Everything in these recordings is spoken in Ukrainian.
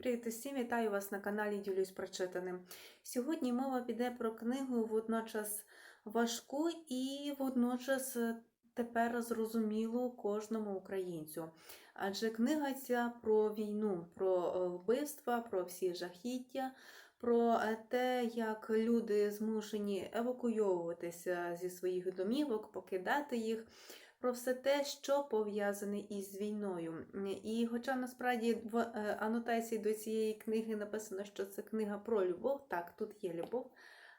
Привіт усім, вітаю вас на каналі Ділюсь прочитаним. Сьогодні мова піде про книгу водночас важку і водночас тепер зрозумілу кожному українцю. Адже книга ця про війну, про е, вбивства, про всі жахіття, про е, те, як люди змушені евакуйовуватися зі своїх домівок, покидати їх про все те, що пов'язане із війною. І хоча насправді в е, анотації до цієї книги написано, що це книга про любов, так, тут є любов,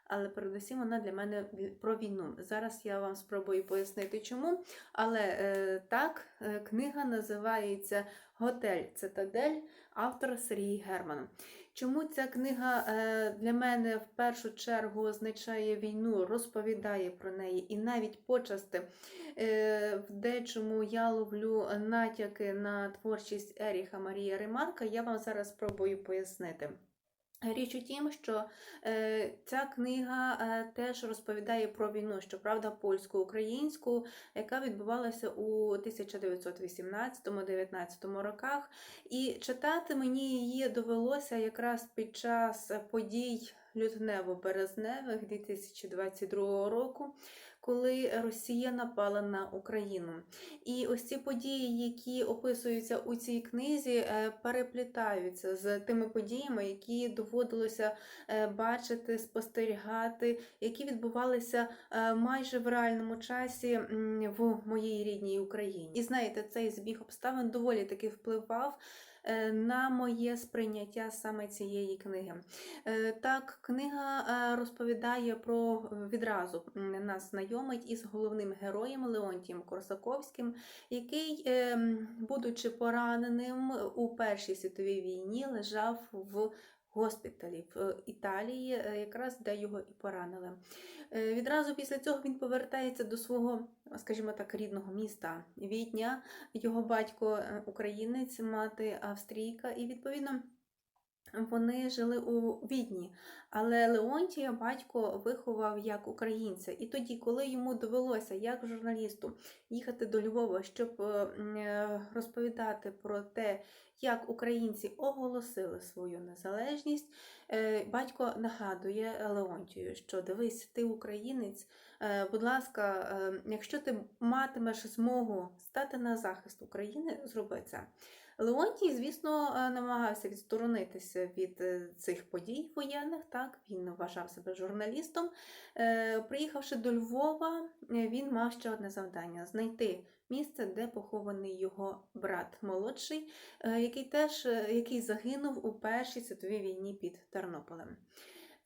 але передусім вона для мене про війну. Зараз я вам спробую пояснити, чому. Але е, так, е, книга називається Готель Цитадель, автор Сергій Герман. Чому ця книга е, для мене в першу чергу означає війну, розповідає про неї, і навіть почасти е, в дечому я ловлю натяки на творчість Еріха Марія Ремарка, я вам зараз спробую пояснити. Річ у тім, що е, ця книга е, теж розповідає про війну, щоправда, польсько-українську, яка відбувалася у 1918-19 роках. І читати мені її довелося якраз під час подій лютнево-березневих 2022 року, коли Росія напала на Україну. І ось ці події, які описуються у цій книзі, е, переплітаються з тими подіями, які доводилося е, бачити, спостерігати, які відбувалися е, майже в реальному часі в моїй рідній Україні. І знаєте, цей збіг обставин доволі таки впливав. На моє сприйняття саме цієї книги. Так, книга розповідає про відразу нас знайомить із головним героєм Леонтієм Корсаковським, який, будучи пораненим у Першій світовій війні, лежав в госпіталі в Італії, е, якраз де його і поранили. Е, відразу після цього він повертається до свого, скажімо так, рідного міста Відня. Його батько е, українець, мати австрійка, і відповідно. Вони жили у Відні, але Леонтія батько виховав як українця. І тоді, коли йому довелося як журналісту їхати до Львова, щоб е, розповідати про те, як українці оголосили свою незалежність, е, батько нагадує Леонтію, що дивись, ти українець, е, будь ласка, якщо ти матимеш змогу стати на захист України, зроби це. Леонтій, звісно, намагався відсторонитися від цих подій воєнних. Так, він вважав себе журналістом. Е, приїхавши до Львова, він мав ще одне завдання знайти місце, де похований його брат молодший, е, який теж який загинув у Першій світовій війні під Тернополем.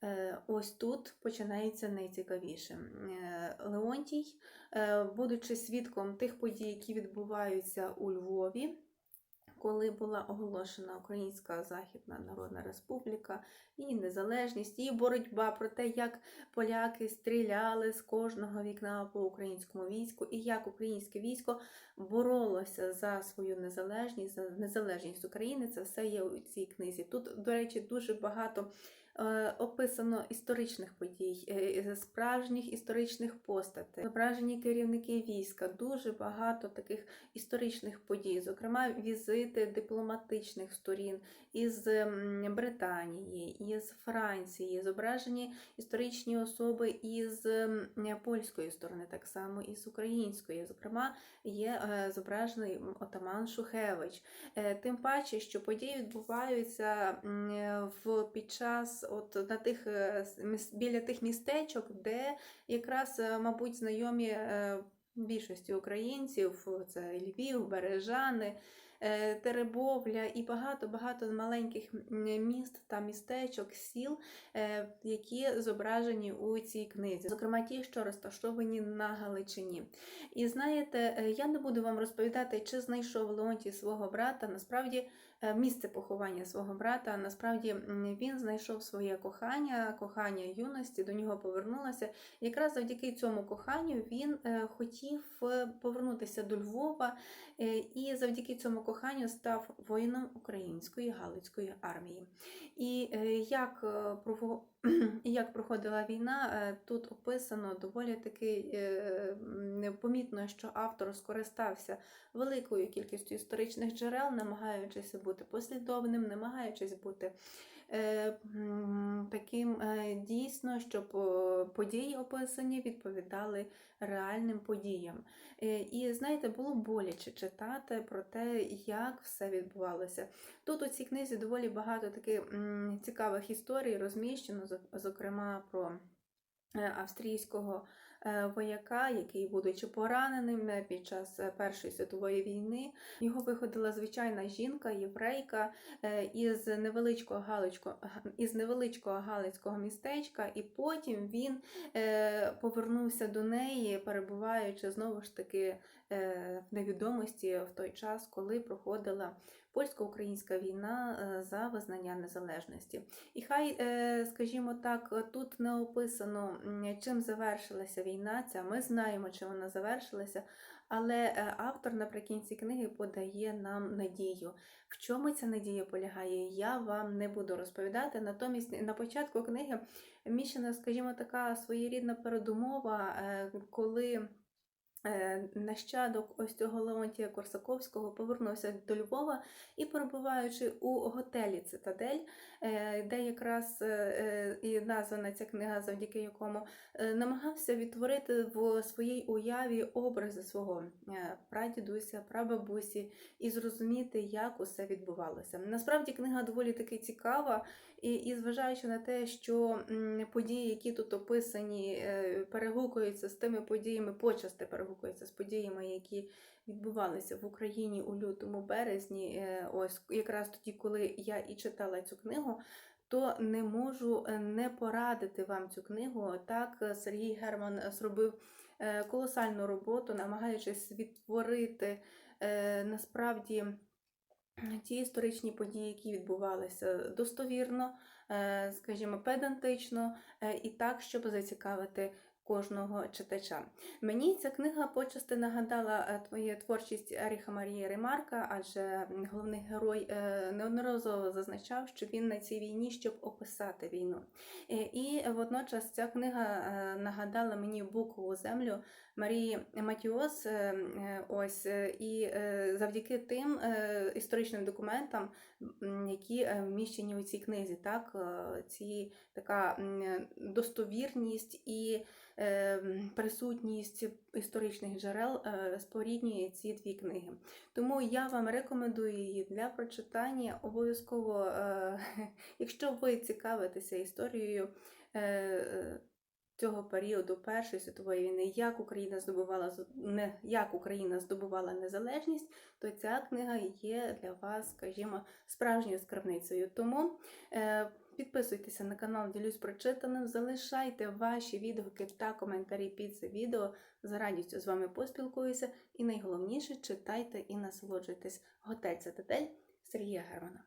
Е, ось тут починається найцікавіше. Леонтій, будучи свідком тих подій, які відбуваються у Львові коли була оголошена Українська Західна Народна Республіка, і незалежність, і боротьба про те, як поляки стріляли з кожного вікна по українському війську, і як українське військо боролося за свою незалежність, за незалежність України. Це все є у цій книзі. Тут, до речі, дуже багато описано історичних подій, е, справжніх історичних постатей, зображені керівники війська, дуже багато таких історичних подій, зокрема, візити дипломатичних сторін із Британії, із Франції, зображені історичні особи із польської сторони, так само і з української. Зокрема, є е, зображений отаман Шухевич. Тим паче, що події відбуваються в під час от на тих, е, біля тих містечок, де якраз, е, мабуть, знайомі е, більшості українців, це Львів, Бережани. Теребовля і багато-багато маленьких міст та містечок, сіл, які зображені у цій книзі, зокрема ті, що розташовані на Галичині. І знаєте, я не буду вам розповідати, чи знайшов Леонтій свого брата. Насправді Е, місце поховання свого брата. Насправді він знайшов своє кохання, кохання юності, до нього повернулася. Якраз завдяки цьому коханню він е, хотів е, повернутися до Львова і завдяки цьому коханню став воїном української Галицької армії. І як і як проходила війна, е, тут описано доволі таки е, помітно, що автор скористався великою кількістю історичних джерел, намагаючись бути послідовним, намагаючись бути е, таким е, дійсно, щоб події описані відповідали реальним подіям. Е, І знаєте, було боляче читати про те, як все відбувалося. Тут у цій книзі доволі багато таких цікавих історій розміщено, зокрема про е, австрійського е, вояка, який, будучи пораненим е, під час е, Першої світової війни, його виходила звичайна жінка, єврейка е, із невеличкого галицького, із невеличкого галицького містечка, і потім він е, повернувся до неї, перебуваючи знову ж таки е, в невідомості в той час, коли проходила польсько-українська війна е, за визнання незалежності. І хай, е, скажімо так, тут не описано, чим завершилася війна ця. Ми знаємо, чим вона завершилася, але е, автор наприкінці книги подає нам надію. В чому ця надія полягає, я вам не буду розповідати. Натомість на початку книги міщена, скажімо, така своєрідна передумова, е, коли. Е, Нащадок ось цього Леонтія Корсаковського повернувся до Львова і перебуваючи у готелі Цитадель, е, де якраз е, і названа ця книга, завдяки якому намагався відтворити в своїй уяві образи свого прадідуся, прабабусі і зрозуміти, як усе відбувалося. Насправді книга доволі таки цікава, і, і зважаючи на те, що події, які тут описані, перегукуються з тими подіями, почасти перегукуються з подіями, які відбувалися в Україні у лютому березні, е, ось якраз тоді, коли я і читала цю книгу. То не можу е, не порадити вам цю книгу. Так, е, Сергій Герман зробив колосальну роботу, намагаючись відтворити насправді ті історичні події, які відбувалися достовірно, скажімо, педантично і так, щоб зацікавити кожного читача. Мені ця книга почасти нагадала е, твоє творчість Еріха Марії Ремарка, адже головний герой е, неодноразово зазначав, що він на цій війні, щоб описати війну. Е, І водночас ця книга нагадала мені букову землю Марії Матіос. е, е, Ось е, і завдяки тим історичним документам, які вміщені у цій книзі, так ці така достовірність і присутність історичних джерел споріднює ці дві книги. Тому я вам рекомендую її для прочитання. Обов'язково, якщо ви цікавитеся історією. Цього періоду Першої світової війни, як Україна здобувала не як Україна здобувала незалежність, то ця книга є для вас, скажімо, справжньою скарбницею. Тому е, підписуйтеся на канал, ділюсь прочитаним, залишайте ваші відгуки та коментарі під це відео. З радістю з вами поспілкуюся. І найголовніше читайте і насолоджуйтесь. Готель Цитадель Сергія Германа.